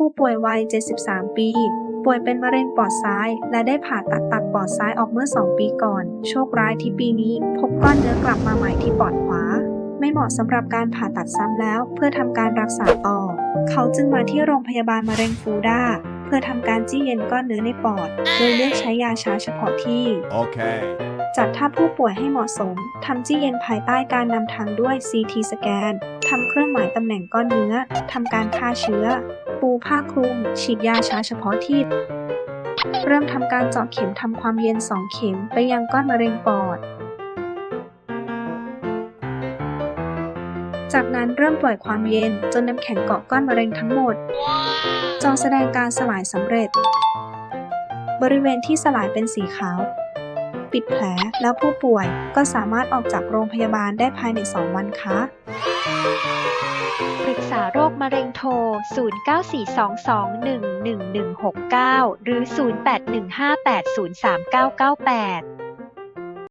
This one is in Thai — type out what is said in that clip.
ผู้ป่วยวัย 73 ปี ป่วยเป็นมะเร็งปอดซ้าย และได้ผ่าตัดตัดปอดซ้ายออกเมื่อ 2 ปีก่อน โชคร้ายที่ปีนี้ พบก้อนเนื้อกลับมาใหม่ที่ปอดขวา ไม่เหมาะสำหรับการผ่าตัดซ้ำแล้ว เพื่อทำการรักษาต่อ เขาจึงมาที่โรงพยาบาลมะเร็งฟูด้าเพื่อทำการจี้เย็นก้อนเนื้อในปอด โดยเลือกใช้ยาชาเฉพาะที่ Okay. จัดท่าผู้ป่วยให้เหมาะสม ทำจี้เย็นภายใต้การนำทางด้วย CT สแกน ทำเครื่องหมายตำแหน่งก้อนเนื้อ ทำการฆ่าเชื้อ ปูผ้าคลุม ฉีดยาชาเฉพาะที่ เริ่มทำการเจาะเข็มทำความเย็น 2 เข็มไปยังก้อนมะเร็งปอด จากนั้นเริ่มปล่อยความเย็นจนน้ำแข็งเกาะก้อนมะเร็งทั้งหมด จอแสดงการสลายสำเร็จ บริเวณที่สลายเป็นสีขาว ปิดแผลแล้วผู้ป่วยก็สามารถออกจากโรงพยาบาลได้ภายใน 2 วันคะปรึกษาโรคมะเร็งโทร 0942211169 หรือ 0815803998